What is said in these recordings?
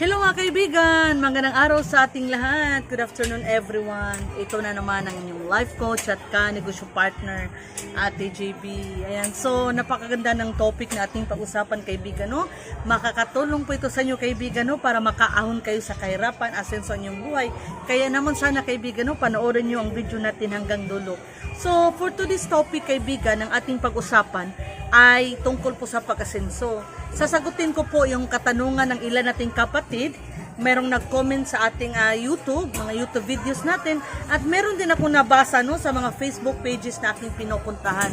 Hello mga kaibigan! Magandang araw sa ating lahat. Good afternoon everyone. Ito na naman ang inyong life coach at ka-negosyo partner, Ate JB. Ayan, so napakaganda ng topic na ating pag-usapan kaibigan. No? Makakatulong po ito sa inyo kaibigan no? para makaahon kayo sa kahirapan, asenso inyong buhay. Kaya naman sana kaibigan, no? panoorin nyo ang video natin hanggang dulo. So for today's topic kaibigan, ang ating pag-usapan ay tungkol po sa pag-asenso. Sasagutin ko po yung katanungan ng ilan nating kapatid. Merong nag-comment sa ating ah, YouTube, mga YouTube videos natin. At meron din ako nabasa no, sa mga Facebook pages na aking pinupuntahan.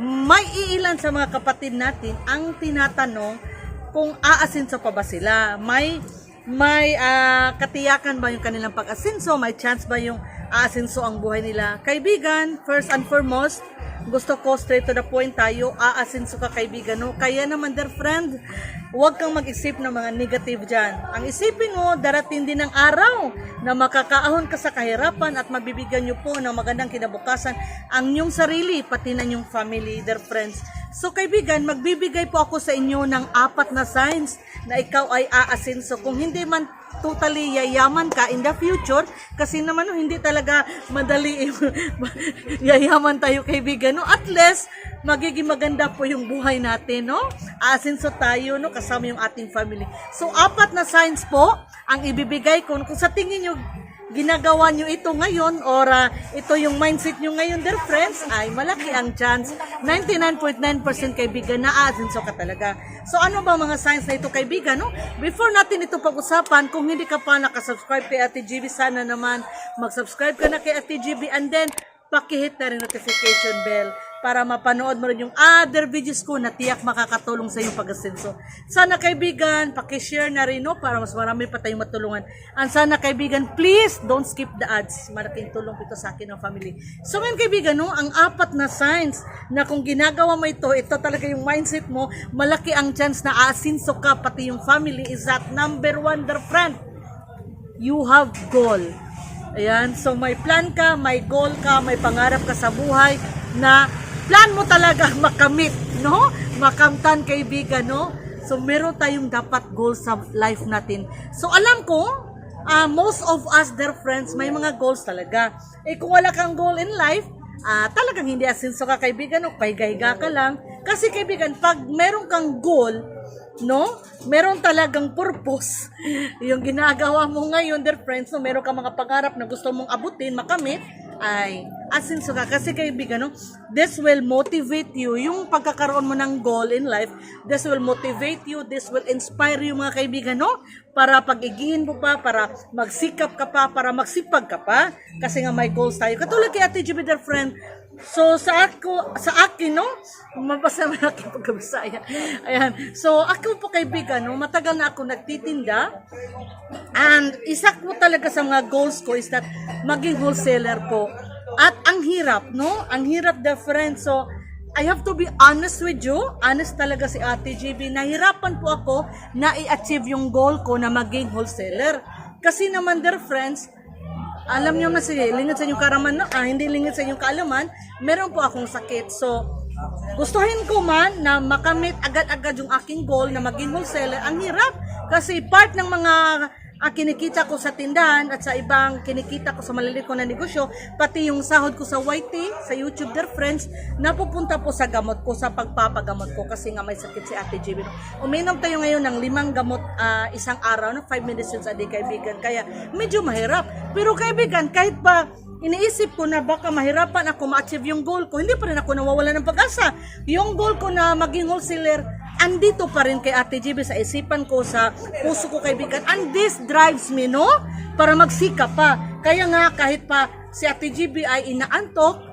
May iilan sa mga kapatid natin ang tinatanong kung aasenso pa ba sila. May may ah, katiyakan ba yung kanilang pag-asenso? May chance ba yung aasenso ang buhay nila? Kaibigan, first and foremost, gusto ko straight to the point tayo, aasenso ka kaibigan, no? Kaya naman, dear friend, huwag kang mag-isip ng mga negative dyan. Ang isipin mo, darating din ang araw na makakaahon ka sa kahirapan at mabibigyan nyo po ng magandang kinabukasan ang inyong sarili, pati na inyong family, dear friends. So kaibigan, magbibigay po ako sa inyo ng apat na signs na ikaw ay aasenso. Kung hindi man totally yayaman ka in the future kasi naman no, hindi talaga madali yayaman tayo kaibigan no? At least magiging maganda po yung buhay natin no? Asenso tayo no? Kasama yung ating family. So apat na signs po ang ibibigay ko. Kung sa tingin nyo ginagawa nyo ito ngayon or ah, ito yung mindset nyo ngayon dear friends ay malaki ang chance. 99.9% kaibigan na asenso ka talaga. So ano ba mga signs na ito kaibigan no? Before natin ito pag-usapan kung hindi ka pa nakasubscribe kay Ate GB sana naman mag-subscribe ka na kay Ate GB and then pakihit na rin notification bell para mapanood mo rin yung other videos ko na tiyak makakatulong sa iyong pag-asenso. Sana kaibigan, pakishare na rin no, para mas marami pa tayong matulungan. And sana kaibigan, please don't skip the ads. Malaking tulong ito sa akin ng family. So ngayon kaibigan, no, ang apat na signs na kung ginagawa mo ito, ito talaga yung mindset mo, malaki ang chance na aasinso ka pati yung family is that number one, dear friend you have goal. Ayan, so may plan ka, may goal ka, may pangarap ka sa buhay na plan mo talaga makamit, no? Makamtan kaibigan, no? So meron tayong dapat goal sa life natin. So alam ko, ah, most of us, dear friends, may mga goals talaga. Eh kung wala kang goal in life, ah, talagang hindi asenso ka kaibigan, no? Pahiga-higa ka lang. Kasi kaibigan, pag meron kang goal, no? Meron talagang purpose. yung ginagawa mo ngayon, dear friends, no? meron ka mga pangarap na gusto mong abutin, makamit, ay asenso ka. Kasi kaibigan, no? this will motivate you. Yung pagkakaroon mo ng goal in life, this will motivate you, this will inspire you mga kaibigan, no? Para pag-igihin mo pa, para magsikap ka pa, para magsipag ka pa. Kasi nga may goals tayo. Katulad kay Ate Jimmy, friend, So sa ako sa akin no, mabasa mo aking pagkabisaya. Ayan. So ako po kaibigan no, matagal na ako nagtitinda. And isa ko talaga sa mga goals ko is that maging wholesaler po. At ang hirap no, ang hirap the friend. So I have to be honest with you. Honest talaga si Ate GB. Nahirapan po ako na i-achieve yung goal ko na maging wholesaler. Kasi naman dear friends, alam niyo na sige, lingid sa inyong karaman, no? ah, hindi lingid sa inyong kaalaman, meron po akong sakit. So, gustuhin ko man na makamit agad-agad yung aking goal na maging wholesaler, ang hirap. Kasi part ng mga ah, kinikita ko sa tindahan at sa ibang kinikita ko sa maliliit ko na negosyo, pati yung sahod ko sa YT, sa YouTube Dear Friends, napupunta po sa gamot ko, sa pagpapagamot ko kasi nga may sakit si Ate JB. Uminom tayo ngayon ng limang gamot ah, isang araw, na 5 medicines a day kaibigan. Kaya medyo mahirap. Pero kaibigan, kahit pa iniisip ko na baka mahirapan ako ma-achieve yung goal ko, hindi pa rin ako nawawala ng pag-asa. Yung goal ko na maging wholesaler, andito pa rin kay Ate GB sa isipan ko, sa puso ko kaibigan. And this drives me, no? Para magsikap pa. Kaya nga, kahit pa si Ate GB ay inaantok,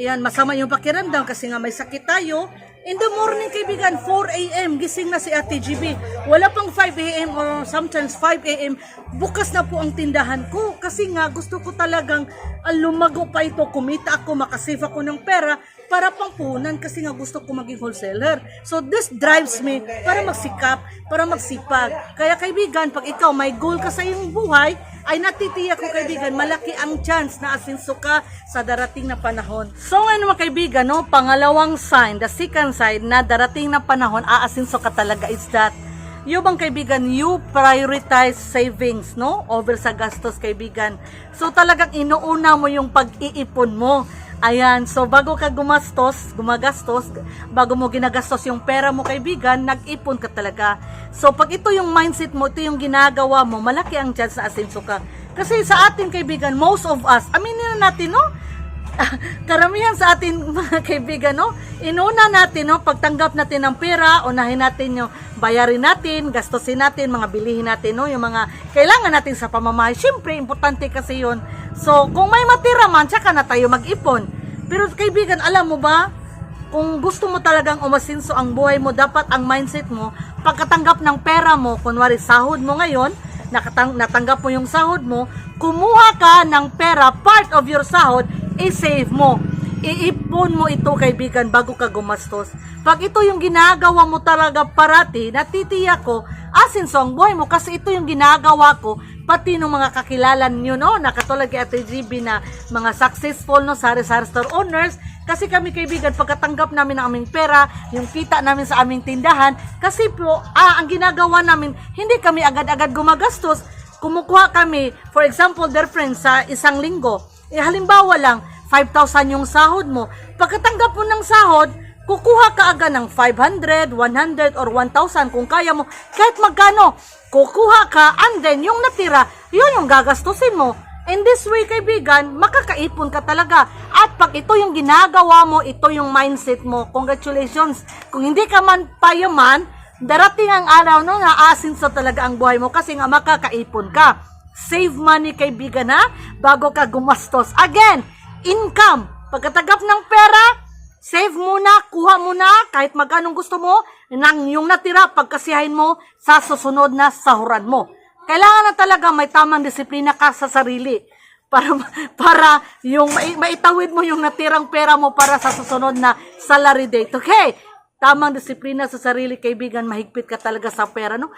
ayan, masama yung pakiramdam kasi nga may sakit tayo, In the morning, kaibigan, 4 a.m., gising na si Ate GB. Wala pang 5 a.m. or sometimes 5 a.m. Bukas na po ang tindahan ko. Kasi nga, gusto ko talagang ah, lumago pa ito. Kumita ako, makasave ako ng pera para pangpunan kasi nga gusto ko maging wholesaler. So this drives me para magsikap, para magsipag. Kaya kaibigan, pag ikaw may goal ka sa iyong buhay, ay natitiyak ko kaibigan, malaki ang chance na asinso ka sa darating na panahon. So ngayon mga kaibigan, no, pangalawang sign, the second sign na darating na panahon, aasinso ka talaga is that yung bang kaibigan, you prioritize savings, no? Over sa gastos, kaibigan. So, talagang inuuna mo yung pag-iipon mo. Ayan, so bago ka gumastos, gumagastos, bago mo ginagastos yung pera mo kaibigan, nag-ipon ka talaga. So pag ito yung mindset mo, ito yung ginagawa mo, malaki ang chance na asenso ka. Kasi sa atin kaibigan, most of us, aminin na natin, no? karamihan sa atin mga kaibigan, no? Inuna natin, no? Pagtanggap natin ng pera, unahin natin yung bayarin natin, gastusin natin, mga bilihin natin, no? Yung mga kailangan natin sa pamamahay. Siyempre, importante kasi yun. So, kung may matira man, tsaka na tayo mag-ipon. Pero kaibigan, alam mo ba, kung gusto mo talagang umasinso ang buhay mo, dapat ang mindset mo, pagkatanggap ng pera mo, kunwari sahod mo ngayon, nakatang, natanggap mo yung sahod mo, kumuha ka ng pera, part of your sahod, i-save mo. Iipon mo ito, kaibigan, bago ka gumastos. Pag ito yung ginagawa mo talaga parati, natitiyak ko, asinso ang buhay mo kasi ito yung ginagawa ko pati ng mga kakilala nyo, no, na katulad kay Ate GB na mga successful, no, sari-sari store owners, kasi kami kaibigan, pagkatanggap namin ng aming pera, yung kita namin sa aming tindahan, kasi po, ah, ang ginagawa namin, hindi kami agad-agad gumagastos, kumukuha kami, for example, their friends, sa isang linggo, eh, halimbawa lang, 5,000 yung sahod mo, pagkatanggap mo ng sahod, kukuha ka agad ng 500, 100, or 1,000 kung kaya mo, kahit magkano, kukuha ka, and then yung natira, yun yung gagastusin mo. In this way, kaibigan, makakaipon ka talaga. At pag ito yung ginagawa mo, ito yung mindset mo, congratulations. Kung hindi ka man payaman, darating ang araw no, na asin sa talaga ang buhay mo kasi nga makakaipon ka. Save money, kaibigan ha, bago ka gumastos. Again, income. Pagkatagap ng pera, Save muna, kuha muna, kahit magkanong gusto mo, nang yung natira, pagkasiyahin mo sa susunod na sahuran mo. Kailangan na talaga may tamang disiplina ka sa sarili para para yung mai- maitawid mo yung natirang pera mo para sa susunod na salary date. Okay? Tamang disiplina sa sarili, kaibigan, mahigpit ka talaga sa pera, no?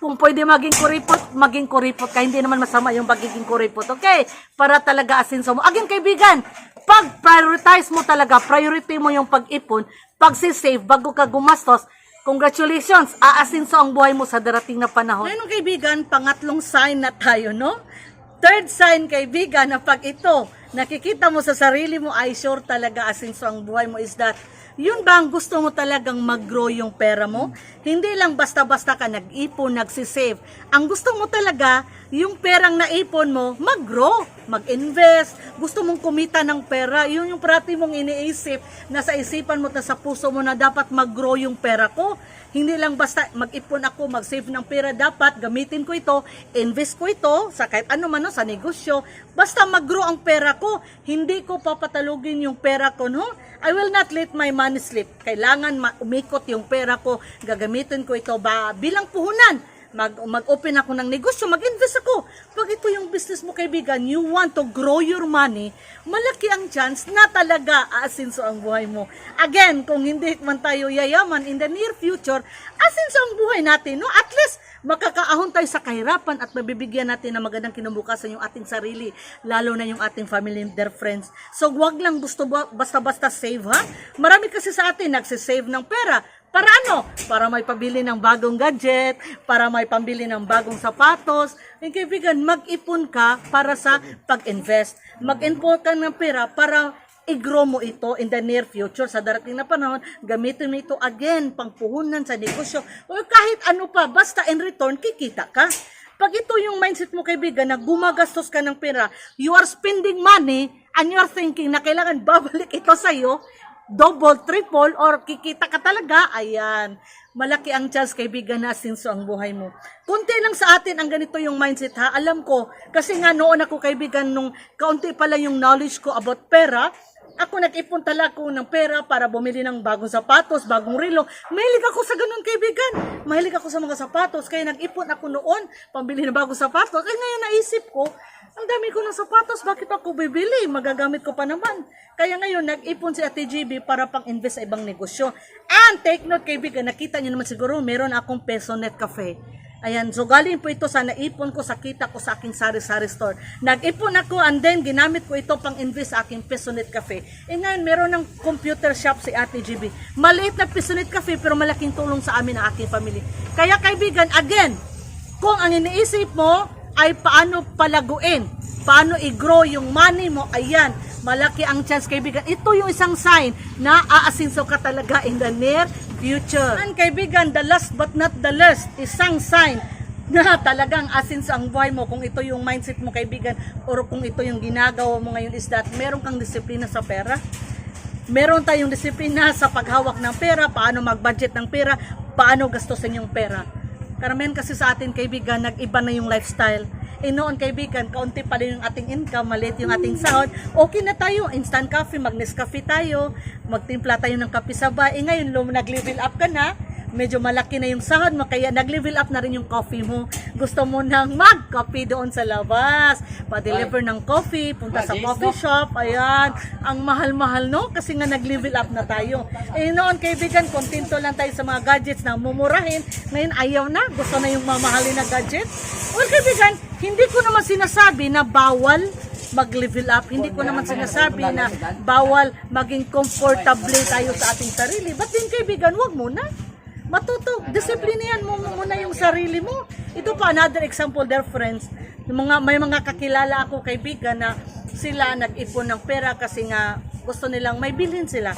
Kung pwede maging kuripot, maging kuripot ka. Hindi naman masama yung pagiging kuripot. Okay? Para talaga asinso mo. Again, kaibigan, pag prioritize mo talaga, priority mo yung pag-ipon, pag-save bago ka gumastos, congratulations, aasinso ang buhay mo sa darating na panahon. Ngayon, kaibigan, pangatlong sign na tayo, no? Third sign, kaibigan, na pag ito, nakikita mo sa sarili mo, ay sure talaga asinso ang buhay mo is that yun ba ang gusto mo talagang mag-grow yung pera mo? Hindi lang basta-basta ka nag-ipon, nagsisave. Ang gusto mo talaga, yung perang naipon mo, mag-grow, mag-invest. Gusto mong kumita ng pera, yun yung parati mong iniisip na sa isipan mo at sa puso mo na dapat mag-grow yung pera ko. Hindi lang basta mag-ipon ako, mag-save ng pera, dapat gamitin ko ito, invest ko ito sa kahit ano man no, sa negosyo. Basta mag-grow ang pera ko, hindi ko papatalugin yung pera ko, no? I will not let my money slip. Kailangan umikot yung pera ko, gagamitin ko ito ba bilang puhunan mag, mag-open ako ng negosyo, mag-invest ako. Pag ito yung business mo, kaibigan, you want to grow your money, malaki ang chance na talaga aasinso ang buhay mo. Again, kung hindi man tayo yayaman in the near future, asinso ang buhay natin. No? At least, makakaahon tayo sa kahirapan at mabibigyan natin ng magandang kinabukasan yung ating sarili, lalo na yung ating family and their friends. So, wag lang basta-basta save, ha? Marami kasi sa atin nagsisave ng pera, para ano? Para may pabili ng bagong gadget, para may pambili ng bagong sapatos. Yung kaibigan, mag-ipon ka para sa pag-invest. Mag-ipon ka ng pera para i-grow mo ito in the near future sa darating na panahon, gamitin mo ito again, pangpuhunan sa negosyo, o kahit ano pa, basta in return, kikita ka. Pag ito yung mindset mo, kaibigan, na gumagastos ka ng pera, you are spending money, and you are thinking na kailangan babalik ito sa'yo, double, triple, or kikita ka talaga, ayan. Malaki ang chance, kaibigan, na asinso ang buhay mo. Kunti lang sa atin ang ganito yung mindset, ha? Alam ko, kasi nga noon ako, kaibigan, nung kaunti pa lang yung knowledge ko about pera, ako nag-ipon talaga ng pera para bumili ng bagong sapatos, bagong relo. Mahilig ako sa ganun, kaibigan. Mahilig ako sa mga sapatos, kaya nag-ipon ako noon, pambili ng bagong sapatos. Eh ngayon naisip ko, ang dami ko ng sapatos, bakit ako bibili? Magagamit ko pa naman. Kaya ngayon, nag-ipon si Ate GB para pang-invest sa ibang negosyo. And take note, kaibigan, nakita niyo naman siguro, meron akong Peso Net Cafe. Ayan, so galing po ito sa naipon ko sa kita ko sa aking sari-sari store. Nag-ipon ako and then ginamit ko ito pang invest sa aking Pisonet Cafe. E ngayon, meron ng computer shop si Ate GB. Maliit na Pisonet Cafe pero malaking tulong sa amin ang aking family. Kaya kaibigan, again, kung ang iniisip mo ay paano palaguin, paano i-grow yung money mo, ayan, malaki ang chance kaibigan. Ito yung isang sign na aasinso ka talaga in the near future. And kaibigan, the last but not the least, isang sign na talagang asinso ang buhay mo kung ito yung mindset mo kaibigan or kung ito yung ginagawa mo ngayon is that meron kang disiplina sa pera meron tayong disiplina sa paghawak ng pera, paano mag-budget ng pera, paano gastusin yung pera. Karamihan kasi sa atin kaibigan, nag-iba na yung lifestyle. Eh noon kaibigan, kaunti pa rin yung ating income, maliit yung ating sahod, okay na tayo, instant coffee, mag-Nescafe tayo, magtimpla tayo ng kape sa bahay. Eh ngayon, lum, nag-level up ka na, medyo malaki na yung sahod mo, kaya nag-level up na rin yung coffee mo. Gusto mo nang mag-coffee doon sa labas, pa-deliver ng coffee, punta sa coffee shop, ayan, ang mahal-mahal no, kasi nga nag-level up na tayo. Eh noon kaibigan, kontento lang tayo sa mga gadgets na mumurahin, ngayon ayaw na, gusto na yung mamahalin na gadgets. Well kaibigan, hindi ko naman sinasabi na bawal mag-level up. Hindi ko naman sinasabi na bawal maging comfortable tayo sa ating sarili. But din kaibigan, wag muna matuto, disiplinahan mo muna yung sarili mo. Ito pa another example, dear friends. Mga, may mga kakilala ako kaibigan na sila nag-ipon ng pera kasi nga gusto nilang may bilhin sila.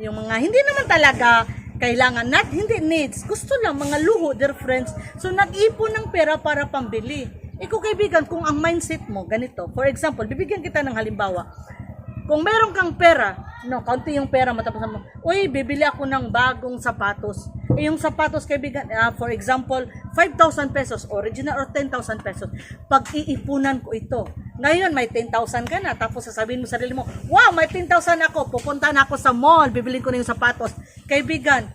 Yung mga hindi naman talaga kailangan, not hindi needs, gusto lang mga luho, dear friends. So nag-ipon ng pera para pambili. Ikaw kaibigan, kung ang mindset mo ganito, for example, bibigyan kita ng halimbawa, kung meron kang pera, no, kaunti yung pera mo, tapos mo, uy, bibili ako ng bagong sapatos. Eh, yung sapatos, kaibigan, ah, for example, 5,000 pesos, original or 10,000 pesos. Pag iipunan ko ito, ngayon may 10,000 ka na, tapos sasabihin mo sa sarili mo, wow, may 10,000 ako, pupunta na ako sa mall, bibili ko na yung sapatos. Kaibigan,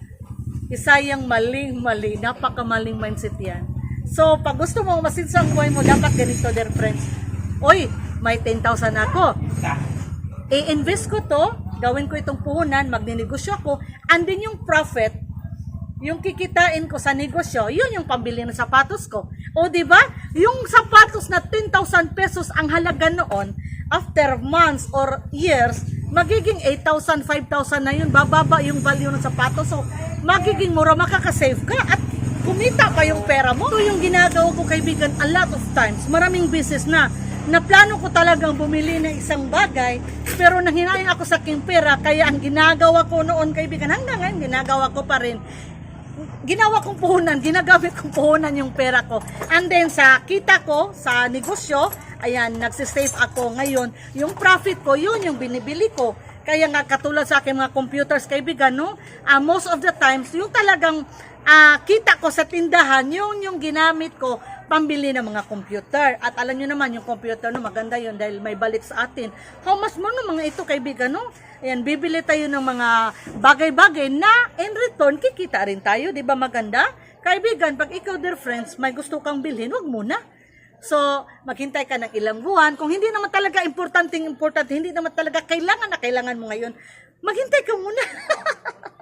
isa yung maling-mali, napakamaling mindset yan. So, pag gusto mo masinsa ang buhay mo, dapat ganito, dear friends. Uy, may 10,000 ako i-invest ko to, gawin ko itong puhunan, magninegosyo ako, and then yung profit, yung kikitain ko sa negosyo, yun yung pambili ng sapatos ko. O di ba? Yung sapatos na 10,000 pesos ang halaga noon, after months or years, magiging 8,000, 5,000 na yun. Bababa yung value ng sapatos. So, magiging mura, makakasave ka at kumita pa yung pera mo. Ito yung ginagawa ko kaibigan a lot of times. Maraming business na na plano ko talagang bumili ng isang bagay pero nanghinayang ako sa aking pera kaya ang ginagawa ko noon kaibigan hanggang ngayon ginagawa ko pa rin ginawa kong puhunan, ginagamit kong puhunan yung pera ko. And then sa kita ko, sa negosyo, ayan, nagsisave ako ngayon. Yung profit ko, yun yung binibili ko. Kaya nga katulad sa aking mga computers kaibigan, no? Ah, most of the times, yung talagang ah, kita ko sa tindahan, yun yung ginamit ko pambili ng mga computer. At alam nyo naman, yung computer no, maganda yun dahil may balik sa atin. How much mo no, mga ito kaibigan, no? Ayan, bibili tayo ng mga bagay-bagay na in return, kikita rin tayo. Di ba maganda? Kaibigan, pag ikaw, dear friends, may gusto kang bilhin, wag muna. So, maghintay ka ng ilang buwan. Kung hindi naman talaga importanteng importante, hindi naman talaga kailangan na kailangan mo ngayon, maghintay ka muna.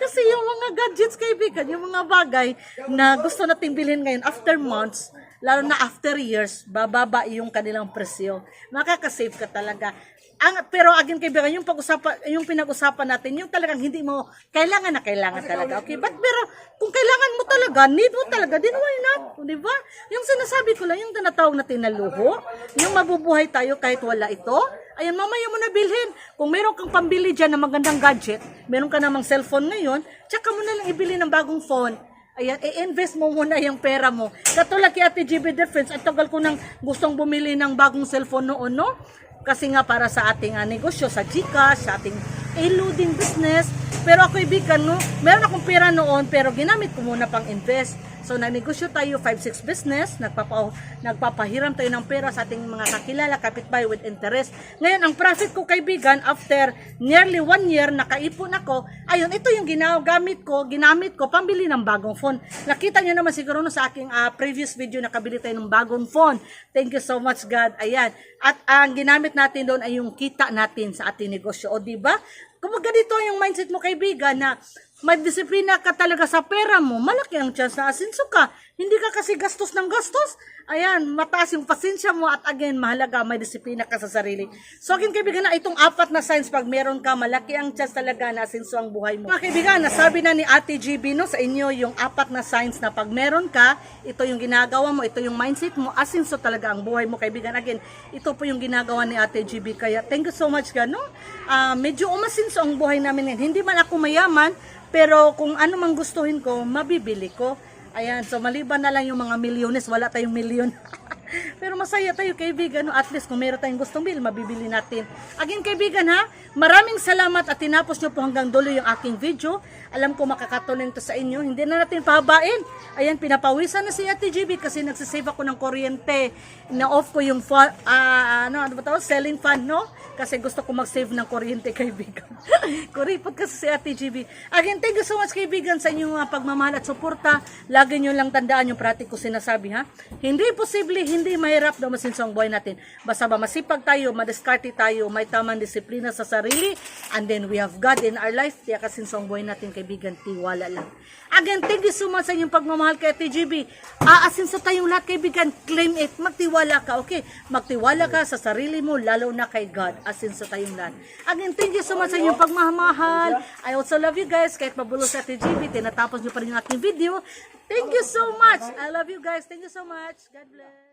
Kasi yung mga gadgets, kaibigan, yung mga bagay na gusto nating bilhin ngayon after months, lalo na after years, bababa yung kanilang presyo. Makakasave ka talaga. Ang, pero again kaibigan, yung pag-usapan, yung pinag-usapan natin, yung talagang hindi mo, kailangan na kailangan talaga. Okay? But pero, kung kailangan mo talaga, need mo talaga, then why not? Di ba? Yung sinasabi ko lang, yung tinatawag natin na luho, yung mabubuhay tayo kahit wala ito, ayan, mamaya mo na bilhin. Kung meron kang pambili dyan na magandang gadget, meron ka namang cellphone ngayon, tsaka mo na lang ibili ng bagong phone. Ayan, i-invest mo muna yung pera mo. Katulad kay Ate GB Defense, at tagal ko nang gustong bumili ng bagong cellphone noon, no? Kasi nga para sa ating ah, negosyo, sa Gcash, sa ating eluding business. Pero ako ibigan, no? Meron akong pera noon, pero ginamit ko muna pang invest. So, nagnegosyo tayo 5-6 business, nagpapa, nagpapahiram tayo ng pera sa ating mga kakilala, kapitbahay with interest. Ngayon, ang profit ko kaibigan, after nearly one year, nakaipon ako, ayun, ito yung ginagamit ko, ginamit ko, pambili ng bagong phone. Nakita nyo naman siguro no, sa aking ah, previous video, nakabili tayo ng bagong phone. Thank you so much, God. Ayan. At ang ginamit natin doon ay yung kita natin sa ating negosyo. O, di ba? Kung ganito yung mindset mo, kaibigan, na may disiplina ka talaga sa pera mo, malaki ang chance na asinso ka. Hindi ka kasi gastos ng gastos. Ayan, mataas yung pasensya mo at again, mahalaga, may disiplina ka sa sarili. So, again, kaibigan na itong apat na signs, pag meron ka, malaki ang chance talaga na asinso ang buhay mo. Mga kaibigan, nasabi na ni Ate GB no, sa inyo yung apat na signs na pag meron ka, ito yung ginagawa mo, ito yung mindset mo, asinso talaga ang buhay mo, kaibigan. Again, ito po yung ginagawa ni Ate GB. Kaya, thank you so much, gano. Ah, medyo umasinso ang buhay namin. Hindi man ako mayaman, pero kung ano mang gustuhin ko, mabibili ko. Ayan, so maliban na lang yung mga milyones, wala tayong milyon. Pero masaya tayo kaibigan, no? at least kung meron tayong gustong bil, mabibili natin. Again kaibigan ha, maraming salamat at tinapos nyo po hanggang dulo yung aking video. Alam ko makakatulong to sa inyo, hindi na natin pahabain. Ayan, pinapawisan na si Ate GB kasi nagsisave ako ng kuryente. Na-off ko yung fa- ah, ano, ano ba tawag? selling fan, no? Kasi gusto ko mag-save ng kuryente kaibigan. Kuripot kasi si Ate GB. Again, thank you so much kaibigan sa inyong pagmamahal at suporta. Lagi nyo lang tandaan yung prati ko sinasabi ha. Hindi posible, hindi mahirap daw masinso ang buhay natin. Basta ba masipag tayo, madiskarte tayo, may tamang disiplina sa sarili, and then we have God in our life. Kaya kasinso ang buhay natin kaibigan, tiwala lang. Again, thank you so much sa inyong pagmamahal kay Ate GB. Aasin sa tayong lahat kaibigan, claim it, magtiwala ka, okay? Magtiwala ka sa sarili mo, lalo na kay God. Asin sa tayong lahat. Again, thank you so much sa inyong pagmamahal. I also love you guys. Kahit mabulo sa Ate GB, tinatapos nyo pa rin yung ating video. Thank you so much. I love you guys. Thank you so much. God bless.